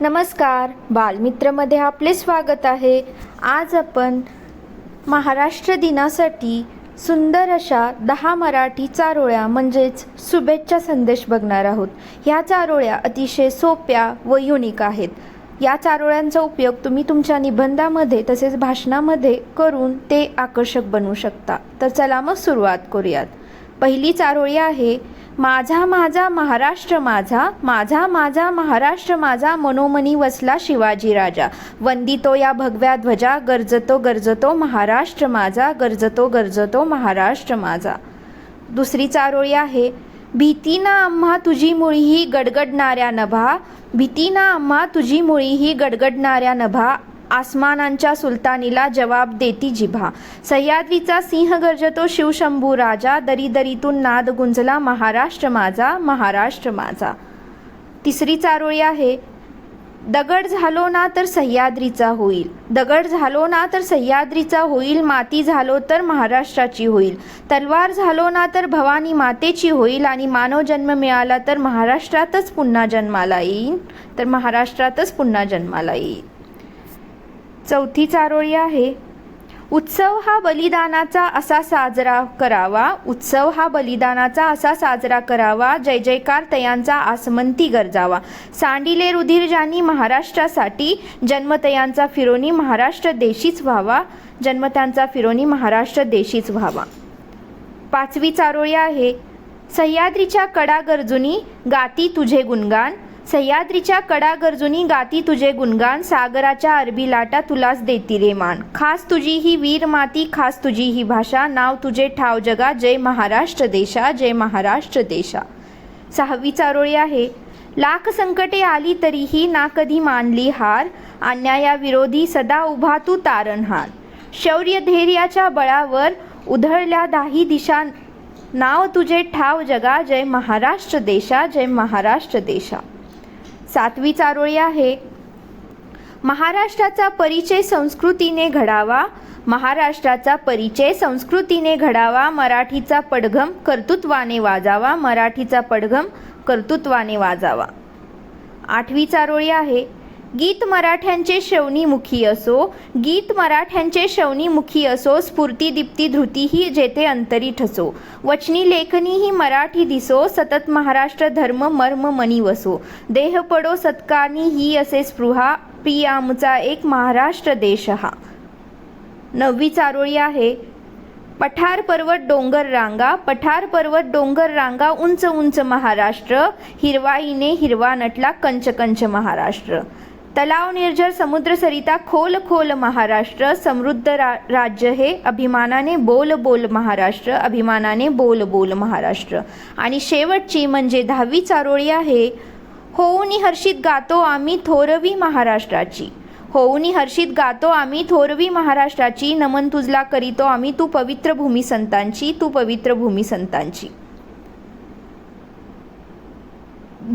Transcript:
नमस्कार. बालमित्रमध्ये आपले स्वागत आहे. आज आपण महाराष्ट्र दिनासाठी सुंदर अशा दहा मराठी चारोळ्या म्हणजेच शुभेच्छा संदेश बघणार आहोत. ह्या चारोळ्या अतिशय सोप्या व युनिक आहेत. या चारोळ्यांचा उपयोग तुम्ही तुमच्या निबंधामध्ये तसेच भाषणामध्ये करून ते आकर्षक बनवू शकता. तर चला मग सुरुवात करूयात. पहिली चारोळी आहे माझा माझा महाराष्ट्र माझा माझा माझा महाराष्ट्र माझा मनोमनी वसला शिवाजी राजा. वंदितो या भगव्या ध्वजा गरजतो गरजतो महाराष्ट्र माझा गरजतो गरजतो महाराष्ट्र माझा. दुसरी चारोळी आहे भीती ना आम्हा तुझी मुळी ही गडगडणाऱ्या नभा भीती ना आम्हा तुझी मुळी ही गडगडणाऱ्या नभा आसमानांच्या सुलतानीला जवाब देती जिभा. सह्याद्रीचा सिंह गर्जतो शिवशंभू राजा. दरी दरीतून नाद गुंजला महाराष्ट्र माझा महाराष्ट्र माझा. तिसरी चारोळी आहे. दगड झालो ना तर सह्याद्रीचा होईल. दगड झालो ना तर सह्याद्रीचा होईल. माती झालो तर महाराष्ट्राची होईल. तलवार झालो ना तर भवानी मातेची होईल. आणि मानव जन्म मिळाला तर महाराष्ट्रातच पुन्हा जन्माला येईल तर महाराष्ट्रातच पुन्हा जन्माला येईल चौथी चारोळी आहे. उत्सव हा बलिदानाचा असा साजरा करावा. उत्सव हा बलिदानाचा असा साजरा करावा. जय जयकार तयांचा आसमंती गरजावा. सांडिले रुधिर ज्यांनी महाराष्ट्रासाठी जन्मतयांचा फिरोनी महाराष्ट्र देशीच व्हावा. जन्मत्यांचा फिरोनी महाराष्ट्र देशीच व्हावा. पाचवी चारोळी आहे. सह्याद्रीच्या कडा गरजुनी गाती तुझे गुणगान. सह्याद्रीच्या कडा गरजुनी गाती तुझे गुणगान सागराच्या अरबी लाटा तुलाच देती रे मान. खास तुझी ही वीर माती खास तुझी ही भाषा नाव तुझे ठाव जगा जय महाराष्ट्र देशा जय महाराष्ट्र देशा. सहावी चारोळी आहे. लाख संकटे आली तरीही ना कधी मानली हार अन्यायाविरोधी सदा उभा तू तारणहार. शौर्य धैर्याच्या बळावर उधळल्या दाही दिशा नाव तुझे ठाव जगा जय महाराष्ट्र देशा जय महाराष्ट्र देशा. सातवी चारोळी आहे. महाराष्ट्राचा परिचय संस्कृतीने घडावा. महाराष्ट्राचा परिचय संस्कृतीने घडावा. मराठीचा पडघम कर्तृत्वाने वाजावा. मराठीचा पडघम कर्तृत्वाने वाजावा. आठवी चारोळी आहे. गीत मराठ्यांचे शवनीमुखी असो गीत मराठ्यांचे शवनीमुखी असो स्फूर्ती दीप्ती धृती ही जेथे अंतरी ठसो वचनी लेखनी ही मराठी दिसो सतत महाराष्ट्र धर्म मर्म मनी वसो. देह पडो सत्कारणी ही असे स्पृहा प्रियामचा एक महाराष्ट्र देश हा नववी चारोळी आहे. पठार पर्वत डोंगर रांगा पठार पर्वत डोंगर रांगा उंच उंच महाराष्ट्र हिरवाईने हिरवा नटला कंच कंच महाराष्ट्र. तलाव निर्जर समुद्र सरिता खोल खोल महाराष्ट्र समृद्ध रा राज्य हे अभिमानाने बोल बोल महाराष्ट्र अभिमानाने बोल बोल महाराष्ट्र. आणि शेवटची म्हणजे दहावी चारोळी आहे होऊनी हर्षित गातो आम्ही थोरवी महाराष्ट्राची. होऊनी हर्षित गातो आम्ही थोरवी महाराष्ट्राची नमन तुझला करीतो आम्ही तू पवित्र भूमी संतांची तू पवित्र भूमी संतांची.